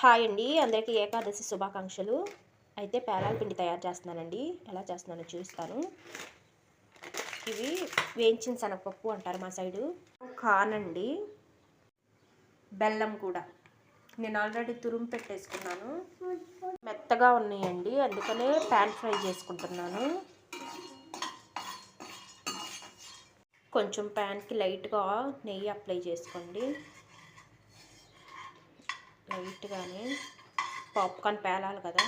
Hi అండి. అందరికీ ఏకాదశి శుభాకాంక్షలు. అయితే పేలాల పిండి తయారు చేస్తున్నానండి. ఎలా చేస్తున్నానో చూస్తాను ఇవి వేయించిన శనగపప్పు అంటారు మా సైడు. కానండి. బెల్లం కూడా. నేను ఆల్రెడీ తురుము పెట్టేసుకున్నాను. మెత్తగా ఉన్నాయండి. అందుకనే ప్యాన్ ఫ్రై చేసుకుంటున్నాను. కొంచెం ప్యాన్కి లైట్గా నెయ్యి అప్లై చేసుకోండి. లైట్గానే పాప్కార్న్ పేలాలి కదా.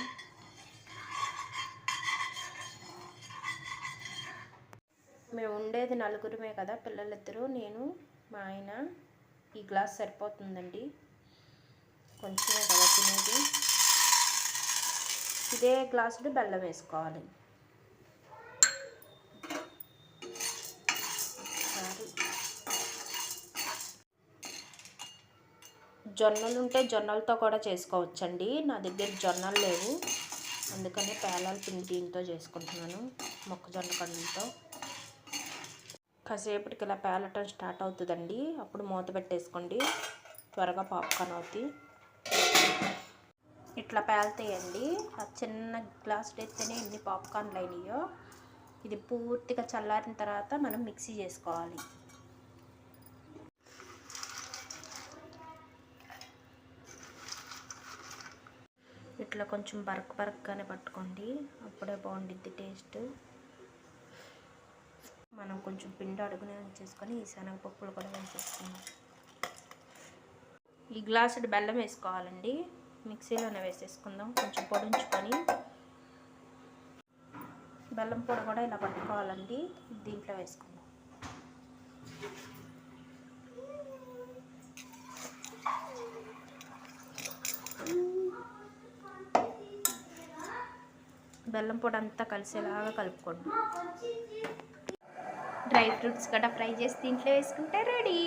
మేము ఉండేది నలుగురమే కదా పిల్లలిద్దరూ నేను మా ఆయన. ఈ గ్లాస్ సరిపోతుందండి. కొంచెమే కదా తినేది. ఇదే గ్లాసుడు బెల్లం వేసుకోవాలి. జొన్నలు ఉంటే జొన్నలతో కూడా చేసుకోవచ్చండి. నా దగ్గర జొన్నలు లేవు. అందుకని పేలాల పిండి దీంతో చేసుకుంటున్నాను మొక్కజొన్న కండులతో కాసేపటికి ఇలా పేలటం స్టార్ట్ అవుతుందండి. అప్పుడు మూత పెట్టేసుకోండి. త్వరగా పాప్కార్న్ అవుతాయి. ఇట్లా పేలుతాయండి. ఆ చిన్న గ్లాస్ ఎత్తేనే ఎన్ని పాప్కార్న్లు అయినాయో. ఇది పూర్తిగా చల్లారిన తర్వాత మనం మిక్సీ చేసుకోవాలి. ఇట్లా కొంచెం బరక్ బరక్గానే పట్టుకోండి. అప్పుడే బాగుండిద్ది టేస్ట్. మనం కొంచెం పిండి అడుగునే చేసుకొని ఈ శనగపప్పులు కూడా వేసేసుకుందాం. ఈ గ్లాసుడు బెల్లం వేసుకోవాలండి. మిక్సీలోనే వేసేసుకుందాం. కొంచెం పొడించుకొని బెల్లం పొడి కూడా ఇలా పట్టుకోవాలండి. దీంట్లో వేసుకుందాం. బెల్లం పొడి అంతా కలిసేలాగా కలుపుకోండి. డ్రై ఫ్రూట్స్ గట్రా ఫ్రై చేసి దీంట్లో వేసుకుంటే రెడీ.